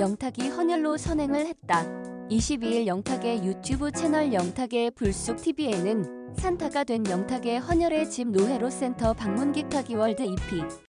영탁이 헌혈로 선행을 했다. 22일 영탁의 유튜브 채널 영탁의 불쑥TV에는 산타가 된 영탁의 헌혈의 집 노회로 센터 방문객 타기 월드 EP